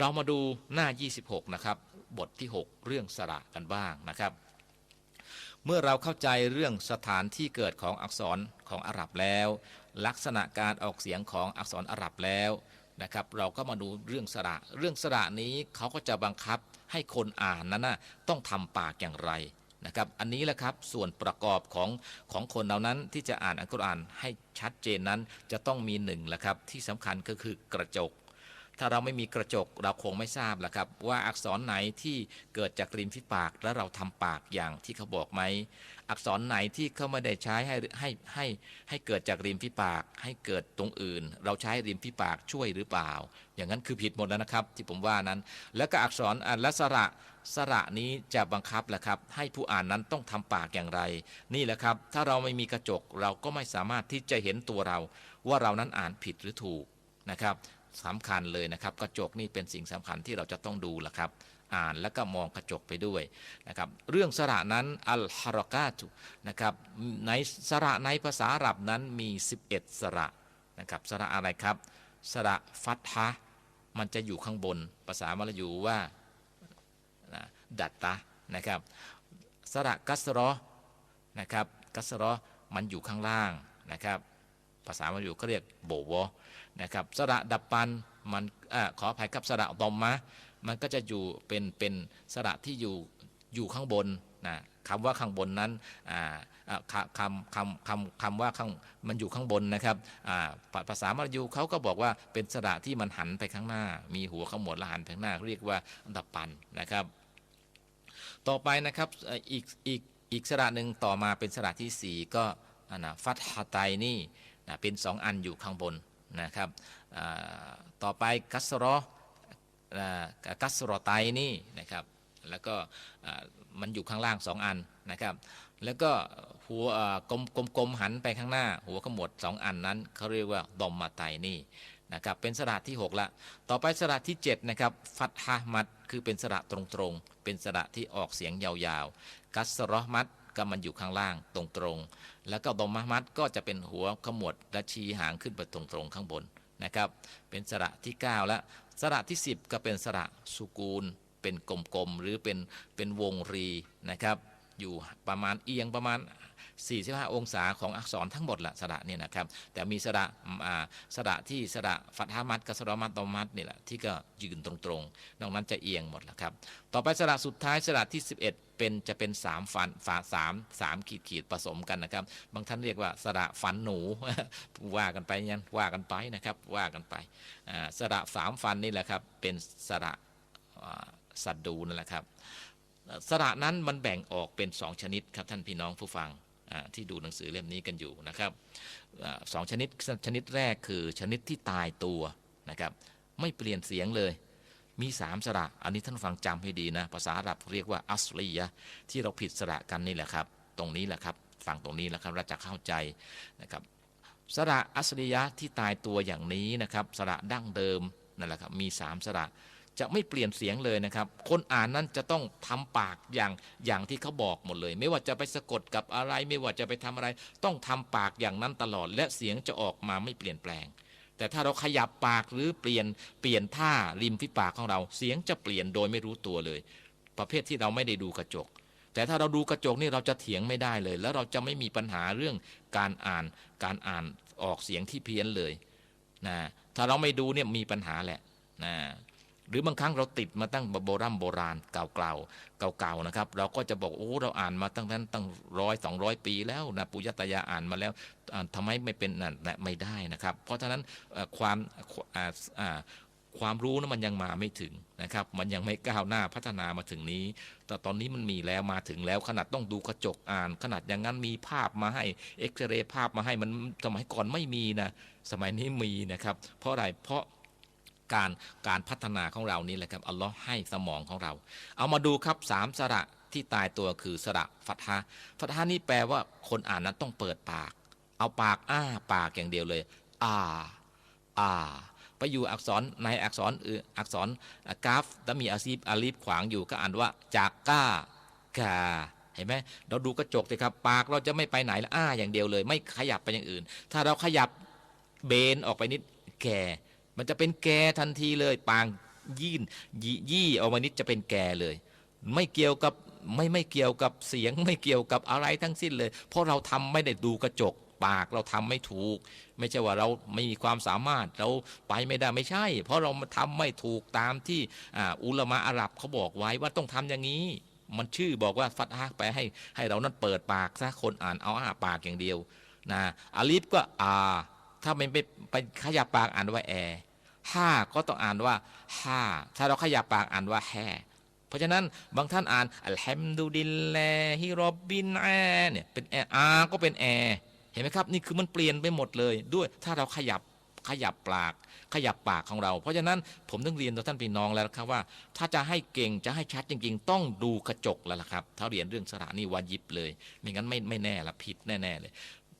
เรามาดูหน้า 26 นะครับ บทที่ 6 เรื่องสระกันบ้างนะครับ เมื่อเราเข้าใจเรื่องสถานที่เกิดของอักษรของอาหรับแล้ว ลักษณะการออกเสียงของอักษรอาหรับแล้วนะครับ เราก็มาดูเรื่องสระ เรื่องสระนี้เขาก็จะบังคับให้คนอ่านนั้นนะต้องทำปากอย่างไรนะครับ อันนี้แหละครับส่วนประกอบของของคนเหล่านั้นที่จะอ่านอัลกุรอานให้ชัดเจนนั้นจะต้องมีหนึ่งแหละครับที่สำคัญก็คือกระจก ถ้าเราไม่มีกระจกเราคงไม่ทราบแหละครับ ว่าอักษรไหนที่เกิดจากริมฝีปากแล้วเราทำปากอย่างที่เขาบอกไหม อักษรไหนที่เขาไม่ได้ใช้ให้ให้ให้ให้เกิดจากริมฝีปาก ให้เกิดตรงอื่น เราใช้ริมฝีปากช่วยหรือเปล่า อย่างนั้นคือผิดหมดแล้วนะครับ ที่ผมว่านั้น แล้วก็อักษรอันละสระสระนี้จะบังคับแหละครับ ให้ผู้อ่านนั้นต้องทำปากอย่างไร นี่แหละครับ ถ้าเราไม่มีกระจกเราก็ไม่สามารถที่จะเห็นตัวเรา ว่าเรานั้นอ่านผิดหรือถูกนะครับ สำคัญเลยนะครับ กระจกนี่เป็นสิ่งสำคัญที่เราจะต้องดูแหละครับ อ่านแล้วก็มองกระจกไปด้วยนะครับ เรื่องสระนั้นอัลฮารากาตุนะครับในสระในภาษาอาหรับนั้นมี 11 สระนะครับสระอะไรครับ สระฟัตฮะมันจะอยู่ข้างบน ภาษามลายูว่าดัตตะนะครับ สระกัสรอนะครับกัสรอมันอยู่ข้างล่างนะครับ ภาษามลายูก็เรียกโบวอ นะครับสระดับปันมันอขออภัยครับสระดอมมะมันก็จะอยู่เป็นเป็นสระที่อยู่อยู่ข้างบนนะคำว่าข้างบนนั้นคำคำคำคำว่าข้างมันอยู่ข้างบนนะครับภาภาษามลายูเขาก็บอกว่าเป็นสระที่มันหันไปข้างหน้า มีหัวขมวดและหันไปข้างหน้า เรียกว่าดับปันนะครับ ต่อไปนะครับอีกอีกอีกสระหนึ่งต่อมาเป็นสระที่สี่ก็นะฟัตฮะไตนี่นะเป็นสองอันอยู่ข้างบน นะครับต่อไปกัสรอกัสรอไตนี่นะครับแล้วก็มันอยู่ข้างล่างสองอันนะครับแล้วก็หัวกลมกลมหันไปข้างหน้า หัวขมวดสองอันนั้นเขาเรียกว่าดอมมาไตนี่นะครับเป็นสระที่ 6 ละ ต่อไปสระที่ 7 นะครับ ฟัตฮะมัด คือเป็นสระตรงๆ เป็นสระที่ออกเสียงยาวๆ กัสรอมัด ก็มันอยู่ข้างล่างตรงๆแล้วก็ดอมมะมัดก็จะเป็นหัวขมวดและชี้หางขึ้นไปตรงๆข้างบนนะครับ เป็นสระที่ 9 แล้วสระที่ 10 ก็เป็นสระสุกูล เป็นกลมๆหรือเป็นเป็นวงรีนะครับอยู่ประมาณเอียงประมาณ 45 องศาของอักษรทั้งหมดละสระเนี่ยนะครับ แต่มีสระอ่าสระที่สระฟัตฮามัดกับสระมัดตอมัดนี่แหละที่ก็ยืนตรงๆ นอกนั้นจะเอียงหมดละครับ ต่อไปสระสุดท้ายสระที่ 11 เป็นจะเป็น3ฟันฝาสามสามขีดขีดผสมกันนะครับ บางท่านเรียกว่าสระฟันหนูว่ากันไปยันว่ากันไปนะครับว่ากันไปสระสามฟันนี่แหละครับเป็นสระสัดดูนั่นแหละครับสระนั้นมันแบ่งออกเป็นสองชนิดครับท่านพี่น้องผู้ฟังที่ดูหนังสือเล่มนี้กันอยู่นะครับอสองชนิดชนิดแรกคือชนิดที่ตายตัวนะครับไม่เปลี่ยนเสียงเลย มีสามสระ อันนี้ท่านฟังจำให้ดีนะ ภาษาอาหรับเรียกว่าอัสลียะที่เราผิดสระกันนี่แหละครับ ตรงนี้แหละครับฟังตรงนี้แหละครับเราจะเข้าใจนะครับสระอัสลียะที่ตายตัวอย่างนี้นะครับสระดั้งเดิมนั่นแหละครับมีสามสระจะไม่เปลี่ยนเสียงเลยนะครับ คนอ่านนั้นจะต้องทำปากอย่างอย่างที่เขาบอกหมดเลย ไม่ว่าจะไปสะกดกับอะไร ไม่ว่าจะไปทำอะไร ต้องทำปากอย่างนั้นตลอด และเสียงจะออกมาไม่เปลี่ยนแปลง แต่ถ้าเราขยับปากหรือเปลี่ยนเปลี่ยนท่าริมฝีปากของเราเสียงจะเปลี่ยนโดยไม่รู้ตัวเลย ประเภทที่เราไม่ได้ดูกระจก แต่ถ้าเราดูกระจกนี่เราจะเถียงไม่ได้เลย แล้วเราจะไม่มีปัญหาเรื่องการอ่าน การอ่านออกเสียงที่เพี้ยนเลยนะถ้าเราไม่ดูเนี่ยมีปัญหาแหละนะ หรือบางครั้งเราติดมาตั้งโบราณโบราณเก่าๆเก่าๆนะครับ เราก็จะบอกโอ้เราอ่านมาตั้งนั้นตั้งร้อยสองร้อยปีแล้วนะปุญญาตายาอ่านมาแล้วอ่าทำไมไม่เป็นนั่นนะไม่ได้นะครับ เพราะฉะนั้นความความรู้นั้นมันยังมาไม่ถึงนะครับ มันยังไม่ก้าวหน้าพัฒนามาถึงนี้ แต่ตอนนี้มันมีแล้วมาถึงแล้วขนาดต้องดูกระจกอ่าน ขนาดอย่างนั้นมีภาพมาให้เอ็กซเรย์ภาพมาให้มันสมัยก่อนไม่มีนะสมัยนี้มีนะครับ เพราะอะไรเพราะ การการพัฒนาของเรานี่แหละครับอัลลอฮ์ให้สมองของเรา เอามาดูครับสามสระที่ตายตัวคือสระฟัตฮะฟัตฮะนี่แปลว่าคนอ่านนั้นต้องเปิดปาก เอาปากอ้าปากอย่างเดียวเลยอ่าอ่าไปอยู่อักษรในอักษรอืออักษรกราฟแล้วมีอาซีฟอาลีฟขวางอยู่ก็อ่านว่าจากก้ากาเห็นไหมเราดูกระจกสิครับ ปากเราจะไม่ไปไหนละอ้าอย่างเดียวเลย ไม่ขยับไปอย่างอื่น ถ้าเราขยับเบนออกไปนิดแก มันจะเป็นแก่ทันทีเลย ปางยื่นยี่ยี่ออกมานิดจะเป็นแก่เลย ไม่เกี่ยวกับไม่ไม่เกี่ยวกับเสียงไม่เกี่ยวกับอะไรทั้งสิ้นเลย เพราะเราทำไม่ได้ดูกระจกปากเราทำไม่ถูก ไม่ใช่ว่าเราไม่มีความสามารถเราไปไม่ได้ไม่ใช่ เพราะเราทำไม่ถูกตามที่อ,อุลมะอาหรับเขาบอกไว้ว่าต้องทำอย่างนี้ มันชื่อบอกว่าฟัดฮะไปให้ให้เรานั้นเปิดปากซะคนอ่านเอาอ้าปากอย่างเดียวนะอาลิฟก็อา ถ้าไม่ไปไปขยับปากอ่านว่าแอห้าก็ต้องอ่านว่าห้าถ้าเราขยับปากอ่านว่าแฮเพราะฉะนั้นบางท่านอ่านอัลฮัมดุลิลลาฮิรอบบินแอเนี่ยเป็นแออาก็เป็นแอเห็นไหมครับ นี่คือมันเปลี่ยนไปหมดเลย ด้วยถ้าเราขยับขยับปาก ขยับปากของเรา เพราะฉะนั้นผมต้องเรียนต่อท่านพี่น้องแล้วครับว่า ถ้าจะให้เก่งจะให้ชัดจริง ๆ ต้องดูกระจกแล้วล่ะครับ ถ้าเรียนเรื่องสระนี่วายิบเลย ไม่งั้นไม่ไม่แน่ละผิดแน่ๆเลย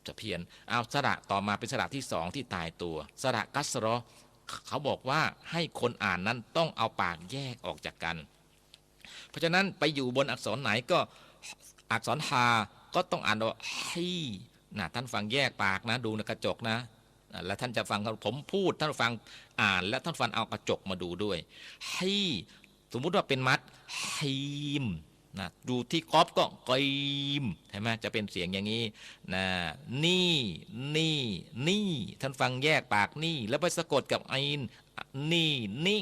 จะเพี้ยน เอาสระต่อมาเป็นสระที่สองที่ตายตัว สระกัสรอเขาบอกว่าให้คนอ่านนั้นต้องเอาปากแยกออกจากกัน เพราะฉะนั้นไปอยู่บนอักษรไหนก็อักษรฮาก็ต้องอ่านว่าฮีนะท่านฟังแยกปากนะดูในกระจกนะอะแล้วท่านจะฟังผมพูดท่านฟังอ่านและท่านฟังเอากระจกมาดูด้วยฮีสมมุติว่าเป็นมัดฮีม นะดูที่กอฟก็กรีมใช่ไหมจะเป็นเสียงอย่างนี้นะนี่นี่นี่ท่านฟังแยกปากนี่ แล้วไปสะกดกับไอนนี่นี่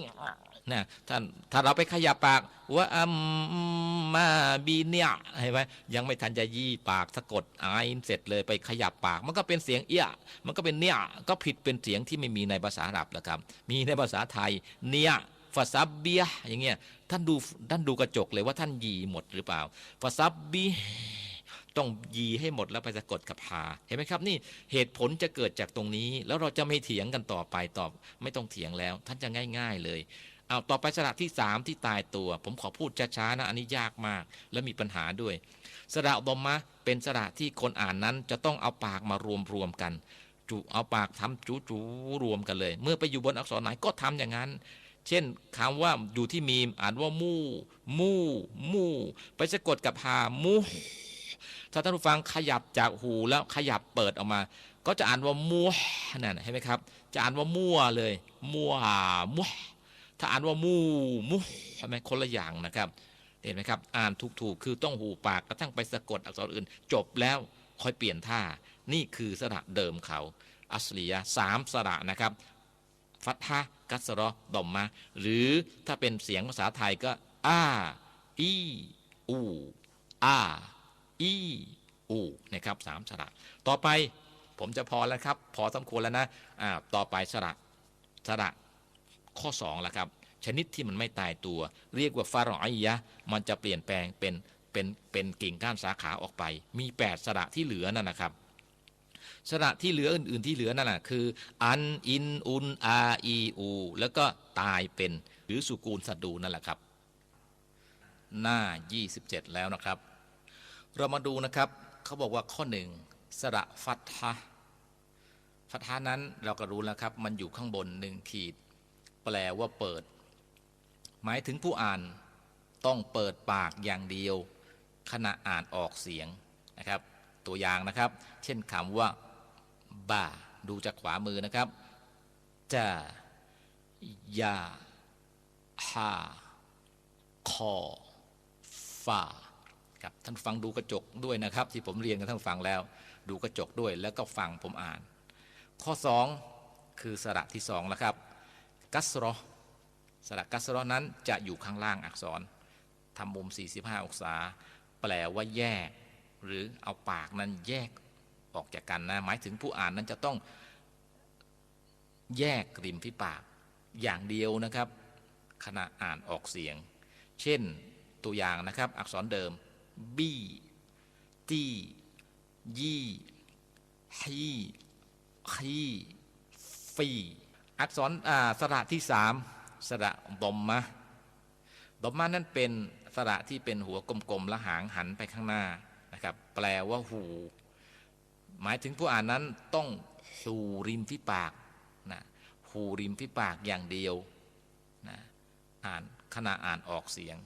นะท่านถ้าเราไปขยับปากว่าอัมมาบีเนี่ยเห็นไหมยังไม่ทันจะยี่ปากสะกดไอนเสร็จเลยไปขยับปาก มันก็เป็นเสียงเอียมันก็เป็นเนี่ยก็ผิดเป็นเสียงที่ไม่มีในภาษาอาหรับแล้วครับ มีในภาษาไทยเนี่ย ฟาซับเบียอย่างเงี้ยท่านดูท่านดูกระจกเลยว่าท่านยีหมดหรือเปล่าฟาซับบีต้องยีให้หมดแล้วไปสะกดกับหาเห็นไหมครับ นี่เหตุผลจะเกิดจากตรงนี้ แล้วเราจะไม่เถียงกันต่อไปตอบไม่ต้องเถียงแล้ว ท่านจะง่าย ๆเลยเอาต่อไปสระที่สามที่ตายตัว ผมขอพูดช้าๆนะ อันนี้ยากมาก และมีปัญหาด้วย สระบอมมะเป็นสระที่คนอ่านนั้นจะต้องเอาปากมารวมรวมๆกัน จุเอาปากทำจูจูรวมกันเลย เมื่อไปอยู่บนอักษรไหนก็ทำอย่างนั้น เช่นคำว่าอยู่ที่มีมอ่านว่ามู่มู่มู่ไปสะกดกับหามูถ้าท่านผู้ฟังขยับจากหูแล้วขยับเปิดออกมา ก็จะอ่านว่ามัวนั่นเห็นไหมครับ จะอ่านว่ามั่วเลยมั่วมั่วถ้าอ่านว่ามูมูทำไมคนละอย่างนะครับ เห็นไหมครับ อ่านถูกๆคือต้องหูปากกระทั่งไปสะกดอักษรอื่น จบแล้วค่อยเปลี่ยนท่า นี่คือสระเดิมเขา อัสลียะสามสระนะครับ ฟัตฮะ กัสรอดอมมาหรือถ้าเป็นเสียงภาษาไทยก็อาอีอูอาอีอูนะครับสามสระต่อไปผมจะพอแล้วครับ พอสมควรแล้วนะอ่าต่อไปสระสระข้อ2ละครับ ชนิดที่มันไม่ตายตัว เรียกว่าฟารอยยะ มันจะเปลี่ยนแปลงเป็นเป็นเป็นกิ่งก้านสาขาออกไป มี 8 สระที่เหลือนั่นนะครับ สระที่เหลืออื่น ๆ ที่เหลือนั่นนะคือ อันอินอุนอาอีอู แล้วก็ตายเป็นหรือสุกูลสัตดูนั่นแหละครับ หน้า 27 แล้วนะครับ เรามาดูนะครับเขาบอกว่าข้อหนึ่งสระฟัตฮะฟัตฮะนั้นเราก็รู้แล้วครับ มันอยู่ข้างบนหนึ่งขีด แปลว่าเปิด หมายถึงผู้อ่านต้องเปิดปากอย่างเดียว ขณะอ่านออกเสียงนะครับ ตัวอย่างนะครับ เช่นคำว่า บ่า ดูจากขวามือนะครับจะยาฮาคอฟาครับท่านฟังดูกระจกด้วยนะครับ ที่ผมเรียนกับท่านฟังแล้ว ดูกระจกด้วยแล้วก็ฟังผมอ่าน ข้อ 2 คือสระที่2แล้วครับกัสรอสระกัสรอนั้นจะอยู่ข้างล่างอักษรทำมุม 45 องศา แปลว่าแยก หรือเอาปากนั้นแยก ออกจากกันนะ หมายถึงผู้อ่านนั้นจะต้องแยกริมฝีปากอย่างเดียวนะครับ ขณะอ่านออกเสียง เช่นตัวอย่างนะครับ อักษรเดิมบี้ตี้ยี่ฮีคีฟีอักษรอ่าสระที่สามสระดอมมะดอมมะนั่นเป็นสระที่เป็นหัวกลมๆและหางหันไปข้างหน้านะครับ แปลว่าหู หมายถึงผู้อ่านนั้นต้องหูริมฝีปากนะหูริมฝีปากอย่างเดียวนะอ่านขณะอ่านออกเสียง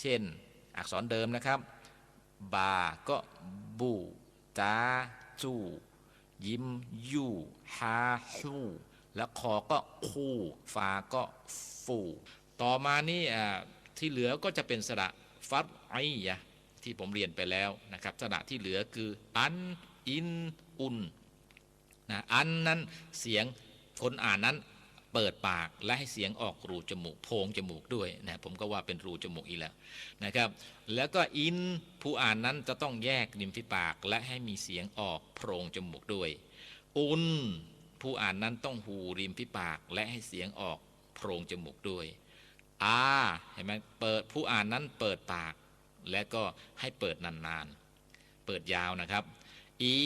เช่น อักษรเดิมนะครับ บา ก็บูจาจูยิ้มยูฮาฮูแล้วคอก็คู่ฟาก็ฟูต่อมานี่ที่เหลือก็จะเป็นสระฟัดไอยะที่ผมเรียนไปแล้วนะครับสระที่เหลือคืออัน อินอุนนะอันนั้นเสียงคนอ่านนั้นเปิดปากและให้เสียงออกรูจมูกโพรงจมูกด้วยนะผมก็ว่าเป็นรูจมูกอีกแล้วนะครับ แล้วก็อินผู้อ่านนั้นจะต้องแยกริมฝีปาก และให้มีเสียงออกโพรงจมูกด้วย อุนผู้อ่านนั้นต้องหูริมฝีปาก และให้เสียงออกโพรงจมูกด้วยอาเห็นไหมเปิดผู้อ่านนั้นเปิดปาก และก็ให้เปิดนานๆ เปิดยาวนะครับ อี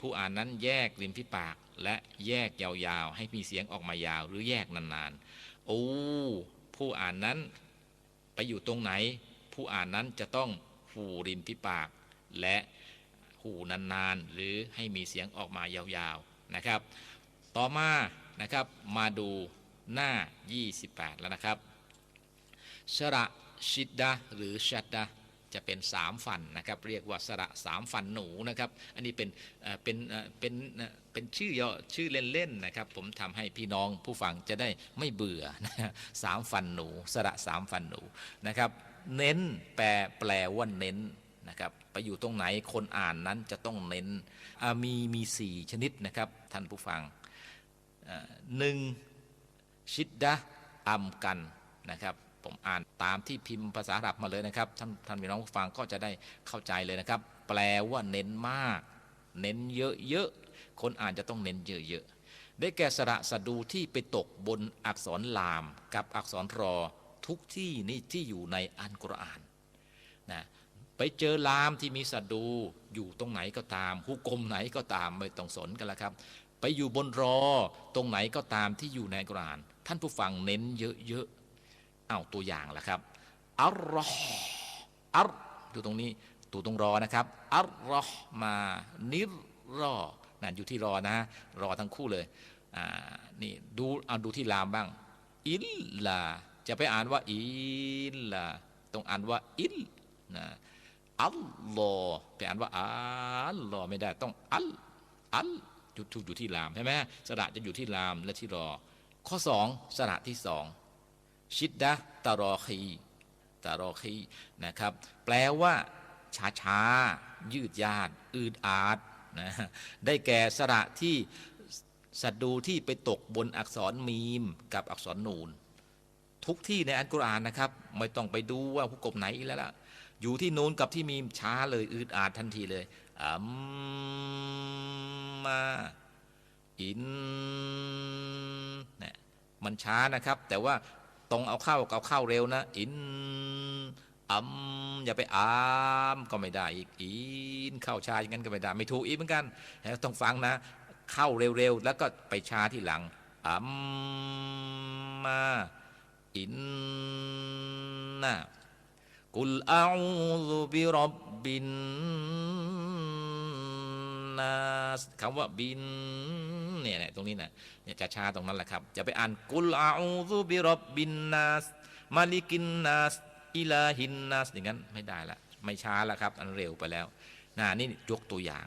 ผู้อ่านนั้นแยกริมฝีปาก และแยกยาวๆ ให้มีเสียงออกมายาว หรือแยกนานๆโอ้ผู้อ่านนั้นไปอยู่ตรงไหน ผู้อ่านนั้นจะต้องหูริมฝีปาก และหูนานๆ หรือให้มีเสียงออกมายาวๆนะครับ ต่อมานะครับมาดูหน้า 28 แล้วนะครับสระชิดดะหรือชัดดะ จะเป็นสามฟันนะครับ เรียกว่าสระสามฟันหนูนะครับ อันนี้เป็นเป็นเป็นเป็นชื่อย่อชื่อเล่นๆนะครับ ผมทำให้พี่น้องผู้ฟังจะได้ไม่เบื่อนะสามฟันหนู สระสามฟันหนูนะครับ เน้นแปลแปลว่าเน้นนะครับไปอยู่ตรงไหนคนอ่านนั้นจะต้องเน้นมีมีสี่ชนิดนะครับ ท่านผู้ฟังหนึ่งชิดดะอัมกันนะครับ ผมอ่านตามที่พิมพ์ภาษาอาหรับมาเลยนะครับ ท่านท่านพี่น้องผู้ฟังก็จะได้เข้าใจเลยนะครับ แปลว่าเน้นมาก เน้นเยอะๆคนอ่านจะต้องเน้นเยอะๆได้แก่สระสะดูที่ไปตกบนอักษรลาม กับอักษรรอทุกที่นี่ที่อยู่ในอันกุรอานนะไปเจอลามที่มีสะดูอยู่ตรงไหนก็ตามหุกกลมไหนก็ตามไม่ต้องสนกันละครับ ไปอยู่บนรอตรงไหนก็ตามที่อยู่ในกุรอาน ท่านผู้ฟังเน้นเยอะๆ อาตัวอย่างละครับอัลรอฮ์อัลดูตรงนี้ตัวตรงรอนะครับอัลรอฮ์มานิรรอนั่นอยู่ที่รอนะรอทั้งคู่เลยอ่านี่ดูเอาดูที่ลามบ้าง อิลลาจะไปอ่านว่าอิลลาต้องอ่านว่าอิลนะอัลลอฮ์ไปอ่านว่าอัลลอฮ์ไม่ได้ต้องอัลอัลอยู่ถูกอยู่ที่ลามใช่ไหมสระจะอยู่ที่ลามและที่รอ ข้อสองสระที่สอง ชิดดะตารอคีตารอคีนะครับ แปลว่า ช้าช้ายืดยาดอืดอาดนะได้แก่สระที่สัตดูที่ไปตกบนอักษรมีมกับอักษรนูน ทุกที่ในอัลกุรอานนะครับ ไม่ต้องไปดูว่าผู้กบไหนอีกแล้วล่ะ อยู่ที่นูนกับที่มีมช้าเลยอืดอาดทันทีเลยอัมมาอินเนี่ยมันช้านะครับ แต่ว่า ตรงเอาเข้าเอาเข้าเร็วนะ อินอัมอย่าไปอามก็ไม่ได้อีกอินเข้าชาอย่างนั้นก็ไม่ได้ ไม่ถูกอีกเหมือนกันต้องฟังนะ เข้าเร็วๆแล้วก็ไปชาที่หลังอัมมาอินนะกุลอาอูบิรับบินนัสคำว่าบิน เนี่ยตรงนี้นะเนี่ยจะช้าตรงนั้นแหละครับ จะไปอ่านกุลอาอูบิรับบินนัสมาลิกินนัสอิลาหินนัสอย่างนั้นไม่ได้ละไม่ช้าแล้วครับ อันเร็วไปแล้วนะนี่ยกตัวอย่าง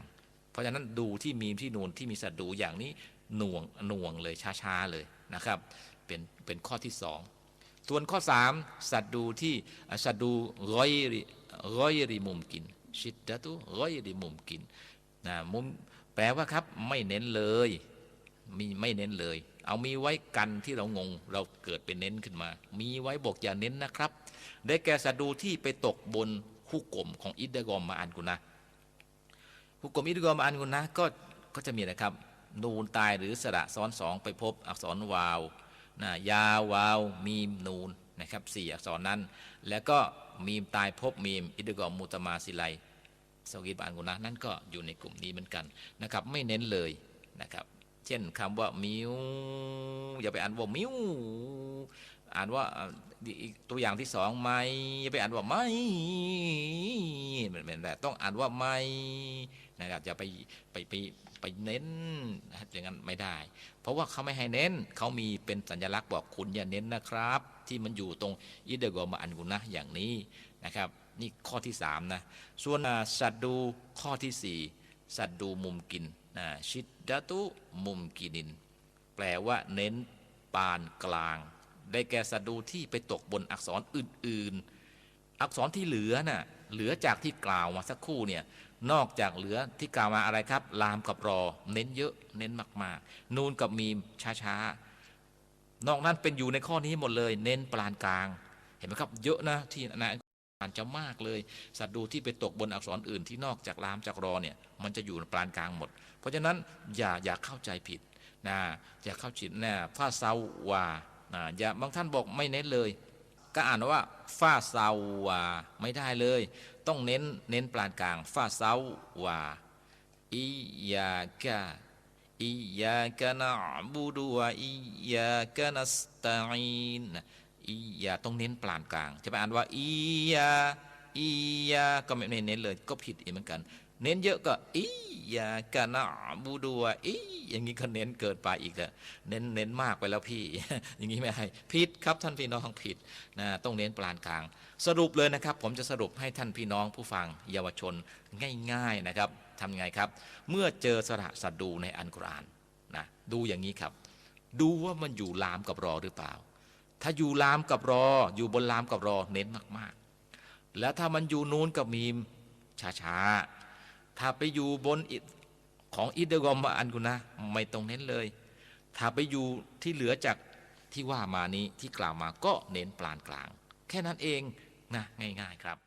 เพราะฉะนั้นดูที่มีมที่นูนที่มีสัตว์ดูอย่างนี้หน่วงหน่วงเลยช้าๆเลยนะครับ เป็นเป็นข้อที่สองส่วนข้อ3สัตว์ดูที่สัตว์ดูร้อยริร้อยริมุมกิน ชิดดะตุร้อยริมุมกินนะมุมแปลว่าครับไม่เน้นเลย มีไม่เน้นเลย เอามีไว้กันที่เรางง เราเกิดเป็นเน้นขึ้นมา มีไว้บอกอย่าเน้นนะครับ ได้แก่สัตว์ดูที่ไปตกบนหุกกลมของอิดเดกอมมาอันกุนะหุกกลมอิดเดกอมมาอันกุนะก็ก็จะมีนะครับนูนตายหรือสระซ้อนสองไปพบอักษรวาวนะยาววาว มีมนูนนะครับสี่อักษรนั้น แล้วก็มีมตายพบมีมอิดกอมมุตมาสิไลสกีบานกุนะนั่นก็อยู่ในกลุ่มนี้เหมือนกันนะครับ ไม่เน้นเลยนะครับ เช่นคำว่ามิวอย่าไปอ่านว่ามิวอ่านว่าตัวอย่างที่สองไม่อย่าไปอ่านว่าไม่เหมือนแบบต้องอ่านว่าไม่นะครับอย่าไปไปไปไปเน้นอย่างนั้นไม่ได้ เพราะว่าเขาไม่ให้เน้นเขามีเป็นสัญลักษณ์บอกคุณอย่าเน้นนะครับ ที่มันอยู่ตรงอิเดกอมาอันกุนะอย่างนี้นะครับ นี่ข้อที่สามนะส่วนสัตว์ดูข้อที่สี่สัตว์ดูมุมกิน นะชิดดะตุมุมกินิน แปลว่าเน้นปานกลาง ได้แก่สดูที่ไปตกบนอักษรอื่น ๆ อักษรที่เหลือน่ะเหลือจากที่กล่าวมาสักครู่เนี่ยนอกจากเหลือที่กล่าวมาอะไรครับ ลามกับรอ เน้นเยอะ เน้นมาก ๆ นูนกับมีมช้า ๆ นอกนั้นเป็นอยู่ในข้อนี้หมดเลย เน้นปานกลาง เห็นไหมครับ เยอะนะที่นะอ่านจะมากเลย สัตว์ดูที่ไปตกบนอักษรอื่นที่นอกจากลามจากรอเนี่ย มันจะอยู่ปานกลางหมด เพราะฉะนั้นอย่าอย่าเข้าใจผิดนะอย่าเข้าใจนะฟาเซาวานะอย่าบางท่านบอกไม่เน้นเลย ก็อ่านว่าฟาเซาวาไม่ได้เลย ต้องเน้นเน้นปลานกลางฟาเซาวาอียากะอียากะนะบูดูวะอียากะนัสตะอีนอียาต้องเน้นปลานกลาง จะไปอ่านว่าอียาอียาก็ไม่เน้นเลย ก็ผิดอีกเหมือนกัน เน้นเยอะก็อียากะนะบูดูวอีอย่างนี้ก็เน้นเกินไปอีกแล้วเน้นเน้นมากไปแล้วพี่ อย่างนี้ไม่ให้ผิดครับท่านพี่น้องผิดนะต้องเน้นปลานกลาง สรุปเลยนะครับ ผมจะสรุปให้ท่านพี่น้องผู้ฟังเยาวชนง่าย ๆนะครับทำยังไงครับ เมื่อเจอสระสัดดูในอันกุรานนะดูอย่างนี้ครับ ดูว่ามันอยู่ลามกับรอหรือเปล่า ถ้าอยู่ลามกับรอ อยู่บนลามกับรอเน้นมากๆ แล้วถ้ามันอยู่นูนกับมีมช้าๆ ถ้าไปอยู่บนของอิดเดกอมอันกุนะ ไม่ต้องเน้นเลย ถ้าไปอยู่ที่เหลือจากที่ว่ามานี้ที่กล่าวมาก็เน้นปลานกลาง แค่นั้นเองนะง่าย ๆ ครับ